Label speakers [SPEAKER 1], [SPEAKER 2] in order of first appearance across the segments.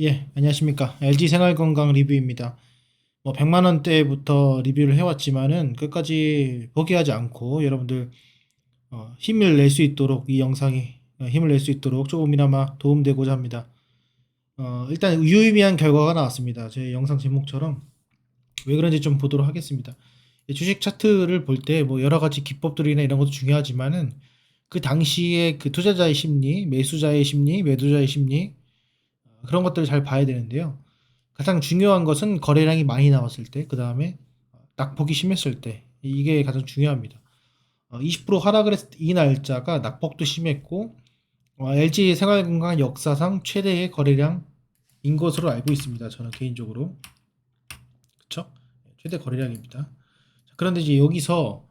[SPEAKER 1] 예, 안녕하십니까. LG 생활건강 리뷰입니다. 뭐 100만 원대부터 리뷰를 해왔지만은 끝까지 포기하지 않고 여러분들 어, 힘을 낼 수 있도록 이 영상이 어, 힘을 낼 수 있도록 조금이나마 도움되고자 합니다. 어, 일단 유의미한 결과가 나왔습니다. 제 영상 제목처럼 왜 그런지 좀 보도록 하겠습니다. 이 주식 차트를 볼 때 뭐 여러 가지 기법들이나 이런 것도 중요하지만은 그 당시에 그 투자자의 심리, 매수자의 심리, 매도자의 심리 그런 것들을 잘 봐야 되는데요. 가장 중요한 것은 거래량이 많이 나왔을 때, 그 다음에 낙폭이 심했을 때, 이게 가장 중요합니다. 어, 20% 하락을 했을 때이 날짜가 낙폭도 심했고, 어, LG 생활건강 역사상 최대의 거래량인 것으로 알고 있습니다. 저는 개인적으로. 그쵸? 최대 거래량입니다. 자, 그런데 이제 여기서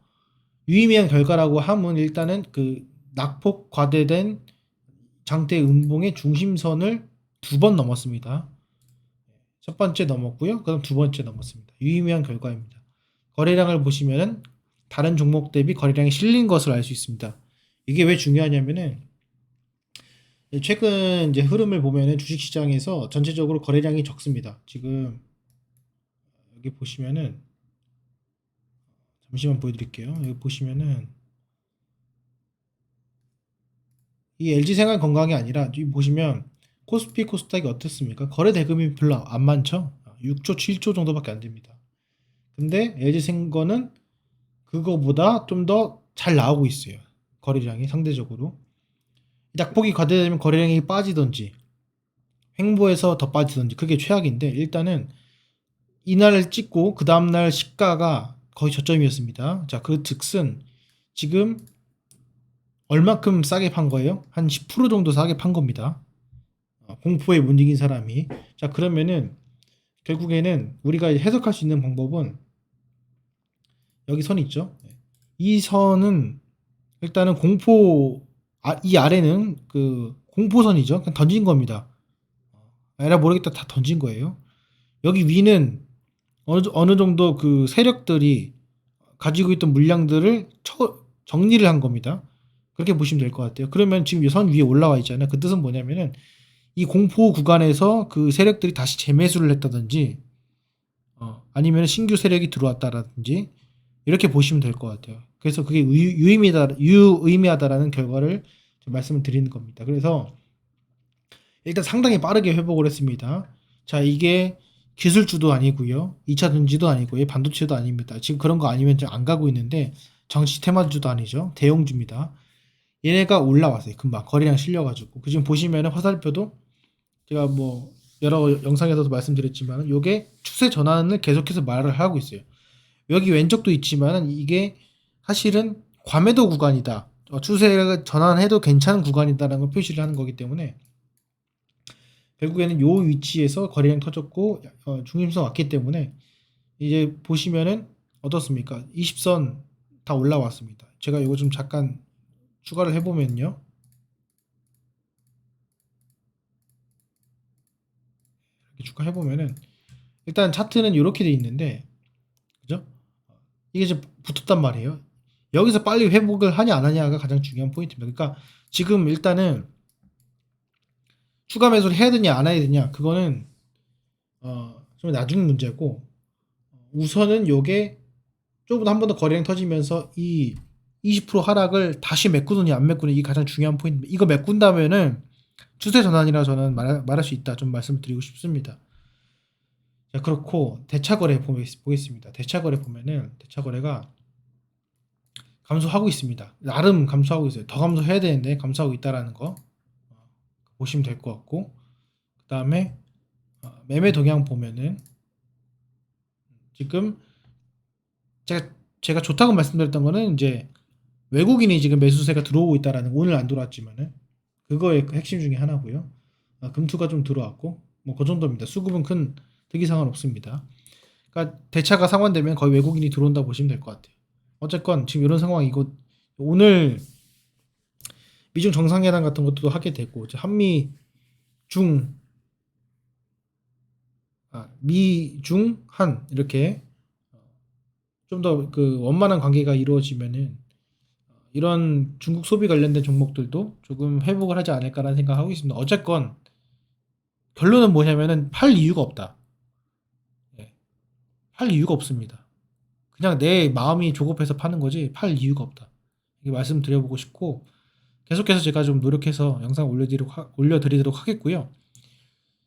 [SPEAKER 1] 유의미한 결과라고 함은 일단은 그 낙폭 과대된 장대 음봉의 중심선을 두 번 넘었습니다. 첫 번째 넘었고요. 그다음 두 번째 넘었습니다. 유의미한 결과입니다. 거래량을 보시면은 다른 종목 대비 거래량이 실린 것을 알 수 있습니다. 이게 왜 중요하냐면은 최근 이제 흐름을 보면은 주식 시장에서 전체적으로 거래량이 적습니다. 지금 여기 보시면은 잠시만 보여드릴게요. 여기 보시면은 이 LG 생활 건강이 아니라 여기 보시면 코스피 코스닥이 어떻습니까? 거래 대금이 별로 안 많죠. 6조 7조 정도밖에 안 됩니다. 근데 LG 생거는 그거보다 좀 더 잘 나오고 있어요. 거래량이 상대적으로. 낙폭이 과대되면 거래량이 빠지던지 횡보해서 더 빠지던지 그게 최악인데 일단은 이날을 찍고 그 다음날 시가가 거의 저점이었습니다. 자, 그 즉슨 지금 얼마큼 싸게 판 거예요? 한 10% 정도 싸게 판 겁니다. 어, 공포에 못 이긴 사람이. 자, 그러면은 결국에는 우리가 해석할 수 있는 방법은 여기 선 있죠? 이 선은 일단은 공포 아, 이 아래는 그 공포선이죠. 그냥 던진 겁니다. 에라 모르겠다 다 던진 거예요. 여기 위는 어느, 어느 정도 그 세력들이 가지고 있던 물량들을 처, 정리를 한 겁니다. 그렇게 보시면 될 것 같아요. 그러면 지금 이 선 위에 올라와 있잖아요. 그 뜻은 뭐냐면은 이 공포 구간에서 그 세력들이 다시 재매수를 했다든지 어, 아니면 신규 세력이 들어왔다라든지 이렇게 보시면 될 것 같아요. 그래서 그게 유, 유의미다, 유의미하다라는 결과를 말씀을 드리는 겁니다. 그래서 일단 상당히 빠르게 회복을 했습니다. 자, 이게 기술주도 아니고요. 2차 전지도 아니고요. 반도체도 아닙니다. 지금 그런 거 아니면 안 가고 있는데 정치 테마주도 아니죠. 대형주입니다. 얘네가 올라왔어요. 금방 거래량 실려가지고. 그 지금 보시면은 화살표도 제가 뭐 여러 영상에서도 말씀드렸지만 요게 추세 전환을 계속해서 말을 하고 있어요. 여기 왼쪽도 있지만 이게 사실은 과매도 구간이다. 어, 추세 전환해도 괜찮은 구간이다라는 걸 표시를 하는 거기 때문에 결국에는 요 위치에서 거래량 터졌고 어, 중심선 왔기 때문에 이제 보시면은 어떻습니까? 20선 다 올라왔습니다. 제가 이거 좀 잠깐 추가를 해보면요. 이렇게 추가해 보면은 일단 차트는 이렇게 돼 있는데 그죠? 이게 이제 붙었단 말이에요. 여기서 빨리 회복을 하냐 안 하냐가 가장 중요한 포인트입니다. 그러니까 지금 일단은 추가 매수를 해야 되냐 안 해야 되냐 그거는 어좀 나중 문제고 우선은 요게 조금 한 번 더 거래량 터지면서 이 20% 하락을 다시 메꾸느냐 안 메꾸느냐 이게 가장 중요한 포인트입니다. 이거 메꾼다면은 추세 전환이라 저는 말, 말할 수 있다 좀 말씀드리고 싶습니다. 자 그렇고 대차 거래 보겠습니다. 대차 거래 보면은 대차 거래가 감소하고 있습니다. 나름 감소하고 있어요. 더 감소해야 되는데 감소하고 있다라는 거 어, 보시면 될 것 같고 그 다음에 어, 매매 동향 보면은 지금 제가 제가 좋다고 말씀드렸던 거는 이제 외국인이 지금 매수세가 들어오고 있다라는 오늘 안 들어왔지만은 그거의 핵심 중에 하나고요. 어, 금투가 좀 들어왔고 뭐 그 정도입니다. 수급은 큰 특이사항은 없습니다. 그러니까 대차가 상환되면 거의 외국인이 들어온다 보시면 될 것 같아요. 어쨌건 지금 이런 상황이고 오늘 미중 정상회담 같은 것도 하게 되고 한미 중 아, 미중 한 이렇게 좀 더 그 원만한 관계가 이루어지면은 이런 중국 소비 관련된 종목들도 조금 회복을 하지 않을까라는 생각하고 있습니다. 어쨌건 결론은 뭐냐면은 팔 이유가 없다. 예. 팔 이유가 없습니다. 그냥 내 마음이 조급해서 파는 거지 팔 이유가 없다. 이게 말씀드려보고 싶고 계속해서 제가 좀 노력해서 영상 올려드리도록, 하, 올려드리도록 하겠고요.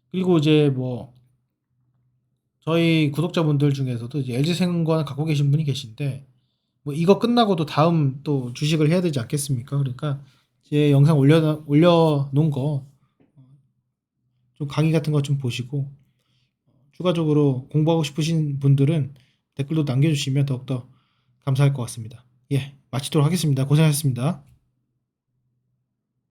[SPEAKER 1] 그리고 이제 뭐 저희 구독자분들 중에서도 이제 LG생관 갖고 계신 분이 계신데 뭐 이거 끝나고도 다음 또 주식을 해야 되지 않겠습니까? 그러니까 제 영상 올려 올려놓은 거 좀 강의 같은 거 좀 보시고 추가적으로 공부하고 싶으신 분들은 댓글도 남겨주시면 더욱더 감사할 것 같습니다. 예, 마치도록 하겠습니다. 고생하셨습니다.